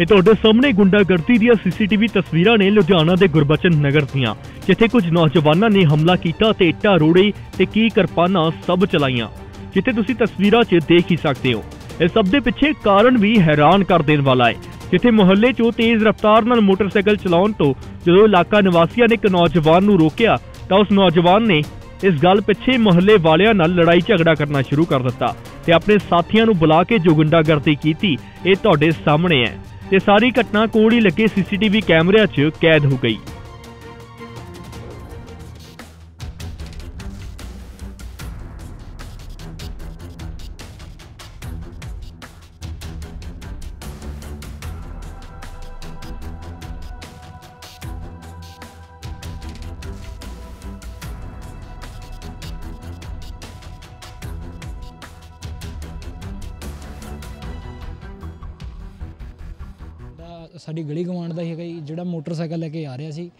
ਇਹ ਤੁਹਾਡੇ ਸਾਹਮਣੇ ਗੁੰਡਾਗਰਦੀ ਦੀਆਂ ਸੀਸੀਟੀਵੀ ਤਸਵੀਰਾਂ ਨੇ ਲੁਧਿਆਣਾ ਦੇ ਗੁਰਬਚਨ ਨਗਰ ਦੀਆਂ, ਜਿੱਥੇ ਕੁਝ ਨੌਜਵਾਨਾਂ ਨੇ ਹਮਲਾ ਕੀਤਾ ਤੇ ਇੱਟਾਂ ਰੋੜੇ ਤੇ ਕੀ ਕਿਰਪਾਨਾਂ ਸਭ ਚਲਾਈਆਂ, ਜਿੱਥੇ ਤੁਸੀਂ ਤਸਵੀਰਾਂ 'ਚ ਦੇਖ ਹੀ ਸਕਦੇ ਹੋ। ਇਸ ਸਭ ਦੇ ਪਿੱਛੇ ਕਾਰਨ ਵੀ ਹੈਰਾਨ ਕਰ ਦੇਣ ਵਾਲਾ ਹੈ, ਜਿੱਥੇ ਮੁਹੱਲੇ 'ਚੋਂ ਤੇਜ਼ ਰਫ਼ਤਾਰ ਨਾਲ ਮੋਟਰਸਾਈਕਲ ਚਲਾਉਣ ਤੋਂ ਜਦੋਂ ਇਲਾਕਾ ਨਿਵਾਸੀਆਂ ਨੇ ਇੱਕ ਨੌਜਵਾਨ ਨੂੰ ਰੋਕਿਆ, ਤਾਂ ਉਸ ਨੌਜਵਾਨ ਨੇ ਇਸ ਗੱਲ ਪਿੱਛੇ ਮੁਹੱਲੇ ਵਾਲਿਆਂ ਨਾਲ ਲੜਾਈ ਝਗੜਾ ਕਰਨਾ ਸ਼ੁਰੂ ਕਰ ਦਿੱਤਾ ਤੇ ਆਪਣੇ ਸਾਥੀਆਂ ਨੂੰ ਬੁਲਾ ਕੇ ਜੋ ਗੁੰਡਾਗਰਦੀ ਕੀਤੀ, ਇਹ ਤੁਹਾਡੇ ਸਾਹਮਣੇ ਹੈ। ਤੇ ਸਾਰੀ ਘਟਨਾ ਕੋਲ ਹੀ ਲੱਗੇ ਸੀਸੀਟੀਵੀ ਕੈਮਰਿਆਂ 'ਚ ਕੈਦ ਹੋ ਗਈ। ਸਾਡੀ ਗਲੀ ਗਵਾਂਡ ਦਾ ਹੀ ਹੈਗਾ ਜੀ, ਜਿਹੜਾ ਮੋਟਰਸਾਈਕਲ ਲੈ ਕੇ ਆ ਰਿਹਾ ਸੀ,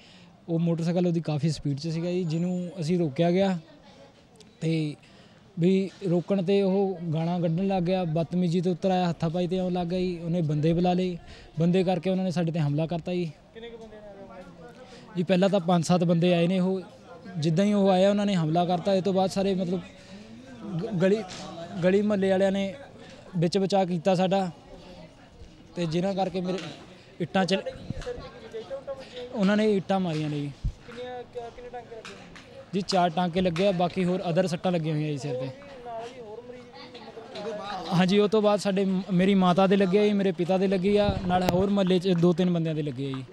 ਉਹ ਮੋਟਰਸਾਈਕਲ ਉਹਦੀ ਕਾਫੀ ਸਪੀਡ 'ਚ ਸੀਗਾ ਜੀ, ਜਿਹਨੂੰ ਅਸੀਂ ਰੋਕਿਆ ਗਿਆ ਤੇ ਵੀ ਰੋਕਣ ਤੇ ਉਹ ਗਾਣਾ ਕੱਢਣ ਲੱਗ ਗਿਆ, ਬਦਤਮੀਜੀ ਤੇ ਉਤਰ ਆਇਆ ਹੱਥਾਪਾਈ ਤੇ ਆਉਣ ਲੱਗ ਗਿਆ ਜੀ, ਉਹਨੇ ਬੰਦੇ ਬੁਲਾ ਲਏ, ਬੰਦੇ ਕਰਕੇ ਉਹਨਾਂ ਨੇ ਸਾਡੇ ਤੇ ਹਮਲਾ ਕਰਤਾ ਜੀ। ਕਿੰਨੇ ਕੁ ਬੰਦੇ ਜੀ ਪਹਿਲਾਂ ਤਾਂ 5-7 ਬੰਦੇ ਆਏ ਨੇ ਉਹ, ਜਿੱਦਾਂ ਹੀ ਉਹ ਆਇਆ ਉਹਨਾਂ ਨੇ ਹਮਲਾ ਕਰਤਾ, ਇਹ ਤੋਂ ਬਾਅਦ ਸਾਰੇ ਮਤਲਬ ਗ- ਗਲੀ ਗਲੀ ਮਹੱਲੇ ਵਾਲਿਆਂ ਨੇ ਵਿੱਚ ਬਚਾ ਕੀਤਾ ਸਾਡਾ ਤੇ ਜਿਨ੍ਹਾਂ ਕਰਕੇ ਮੇਰੇ ਇੱਟਾਂ ਚ ਉਹਨਾਂ ਨੇ ਇੱਟਾਂ ਮਾਰੀਆਂ ਨੇ ਜੀ। ਕਿੰਨੇ ਕਿੰਨੇ ਟਾਂਕੇ ਲੱਗੇ ਜੀ ਚਾਰ ਟਾਂਕੇ ਲੱਗੇ ਆ ਬਾਕੀ ਹੋਰ ਅਦਰ ਸੱਟਾਂ ਲੱਗੀਆਂ ਹੋਈਆਂ ਜੀ ਸਿਰ ਤੇ। ਹਾਂਜੀ ਉਹ ਤੋਂ ਬਾਅਦ ਸਾਡੇ ਮੇਰੀ ਮਾਤਾ ਦੇ ਲੱਗੇ ਆ ਜੀ ਮੇਰੇ ਪਿਤਾ ਦੇ ਲੱਗੀ ਆ ਨਾਲ ਹੋਰ ਮਹੱਲੇ 'ਚ ਦੋ ਤਿੰਨ ਬੰਦਿਆਂ ਦੇ ਲੱਗੇ ਆ ਜੀ।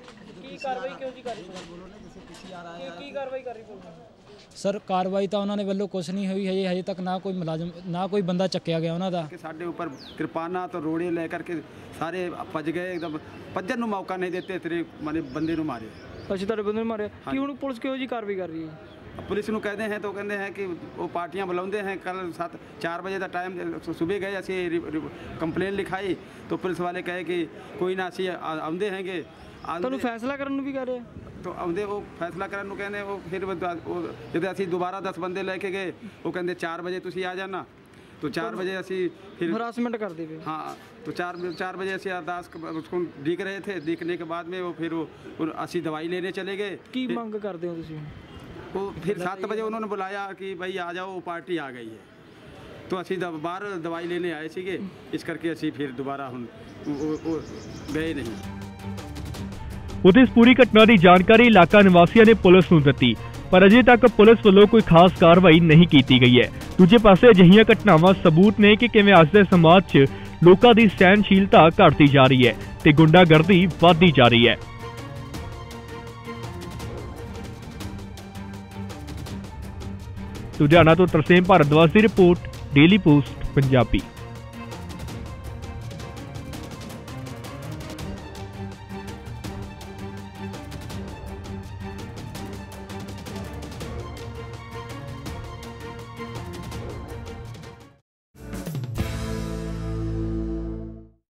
ਕਾਰਵਾਈ ਕਿਉਂ ਜੀ ਕਰ ਰਹੀ ਕੀ ਕਾਰਵਾਈ ਕਰ ਰਹੀ ਪੁਲਿਸ ਸਰ ਕਾਰਵਾਈ ਤਾਂ ਉਹਨਾਂ ਨੇ ਵੱਲੋਂ ਕੁਝ ਨਹੀਂ ਹੋਈ ਹਜੇ ਹਜੇ ਤੱਕ ਨਾ ਕੋਈ ਮੁਲਾਜ਼ਮ ਨਾ ਕੋਈ ਬੰਦਾ ਚੱਕਿਆ ਗਿਆ ਉਹਨਾਂ ਦਾ। ਕਿ ਸਾਡੇ ਉੱਪਰ ਕਿਰਪਾਨਾਂ ਤੋਂ ਰੋੜੇ ਲੈ ਕਰਕੇ ਸਾਰੇ ਭੱਜ ਗਏ ਇੱਕਦਮ ਭੱਜਣ ਨੂੰ ਮੌਕਾ ਨਹੀਂ ਦਿੱਤੇ ਤੇਰੇ ਮਾਨੇ ਬੰਦੇ ਨੂੰ ਮਾਰੇ। ਅਸੀਂ ਤੁਹਾਡੇ ਬੰਦੇ ਨੂੰ ਮਾਰਿਆ। ਕੀ ਹੁਣ ਪੁਲਿਸ ਕਿਉਂ ਜੀ ਕਾਰਵਾਈ ਕਰ ਰਹੀ ਹੈ? ਪੁਲਿਸ ਨੂੰ ਕਹਦੇ ਹੈ ਤਾਂ ਉਹ ਕਹਿੰਦੇ ਹੈ ਕਿ ਉਹ ਪਾਰਟੀਆਂ ਬੁਲਾਉਂਦੇ ਹੈ। ਕੱਲ 7 4 ਵਜੇ ਦਾ ਟਾਈਮ ਸਵੇਰ ਗਏ ਅਸੀਂ ਕੰਪਲੇਂਟ ਲਿਖਾਈ ਤਾਂ ਪੁਲਿਸ ਵਾਲੇ ਕਹੇ ਕਿ ਕੋਈ ਨਾ ਅਸੀਂ ਆਉਂਦੇ ਹੈਗੇ। ਤੁਹਾਨੂੰ ਫੈਸਲਾ ਕਰਨ ਨੂੰ ਵੀ ਕਹ ਰਹੇ ਆਉਂਦੇ ਉਹ ਫੈਸਲਾ ਕਰਨ ਨੂੰ ਕਹਿੰਦੇ ਉਹ ਫਿਰ ਜਦੋਂ ਅਸੀਂ ਦੁਬਾਰਾ 10 ਬੰਦੇ ਲੈ ਕੇ ਗਏ ਉਹ ਕਹਿੰਦੇ 4 ਵਜੇ ਤੁਸੀਂ ਆ ਜਾਣਾ। ਤੋ 4 ਵਜੇ ਅਸੀਂ ਫਿਰ ਹਰਾਸਮੈਂਟ ਕਰਦੇ ਪਏ। ਹਾਂ ਤੋ 4 4 ਵਜੇ ਅਸੀਂ ਅਰਦਾਸ ਉਸਕੋ ਦੇਖ ਰਹੇ ਥੇ। ਦੇਖਣੇ ਕੇ ਬਾਅਦ ਮੇ ਉਹ ਫਿਰ ਉਹ ਅਸੀਂ ਦਵਾਈ ਲੈਣੇ ਚਲੇ ਗਏ। ਕੀ ਮੰਗ ਕਰਦੇ ਹੋ ਤੁਸੀਂ ਉਹ ਫਿਰ 7 ਵਜੇ ਉਹਨਾਂ ਨੇ ਬੁਲਾਇਆ ਕਿ ਭਾਈ ਆ ਜਾਓ ਪਾਰਟੀ ਆ ਗਈ ਹੈ। तो ਅਸੀਂ ਦਬ, ਬਾਹਰ ਦਵਾਈ ਲੈਣੇ ਆਏ ਸੀਗੇ। ਇਸ ਕਰਕੇ ਅਸੀਂ ਫਿਰ ਦੁਬਾਰਾ ਹੁਣ ਗਏ ਨਹੀਂ। ਉਥੇ ਪੂਰੀ ਘਟਨਾ ਦੀ ਜਾਣਕਾਰੀ ਇਲਾਕਾ ਨਿਵਾਸੀਆਂ ਨੇ ਪੁਲਿਸ ਨੂੰ ਦਿੱਤੀ। ਪਰ ਅਜੇ ਤੱਕ ਪੁਲਿਸ ਵੱਲੋਂ ਕੋਈ ਖਾਸ ਕਾਰਵਾਈ ਨਹੀਂ ਕੀਤੀ ਗਈ ਹੈ। ਦੂਜੇ ਪਾਸੇ ਅਜਿਹੀਆਂ ਘਟਨਾਵਾਂ ਸਬੂਤ ਨੇ ਕਿ ਕਿਵੇਂ ਅੱਜ ਦੇ ਸਮਾਜ 'ਚ ਲੋਕਾਂ ਦੀ ਸਹਿਨਸ਼ੀਲਤਾ ਘਟਦੀ ਜਾ ਰਹੀ ਹੈ ਤੇ ਗੁੰਡਾਗਰਦੀ ਵਧਦੀ ਜਾ ਰਹੀ ਹੈ। ਲੁਧਿਆਣਾ ਤੋਂ ਤਰਸੇਮ ਭਾਰਦਵਾਜ ਦੀ ਰਿਪੋਰਟ ਡੇਲੀ ਪੋਸਟ ਪੰਜਾਬੀ।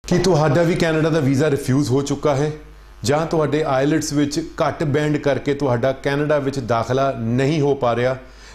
ਕੀ ਤੁਹਾਡਾ ਵੀ ਕੈਨੇਡਾ ਦਾ ਵੀਜ਼ਾ ਰਿਫਿਊਜ਼ ਹੋ ਚੁੱਕਾ ਹੈ? ਜਾਂ ਤੁਹਾਡੇ ਆਇਲਟਸ ਵਿੱਚ ਘੱਟ ਬੈਂਡ ਕਰਕੇ ਤੁਹਾਡਾ ਕੈਨੇਡਾ ਵਿੱਚ ਦਾਖਲਾ ਨਹੀਂ ਹੋ ਪਾ ਰਿਹਾ?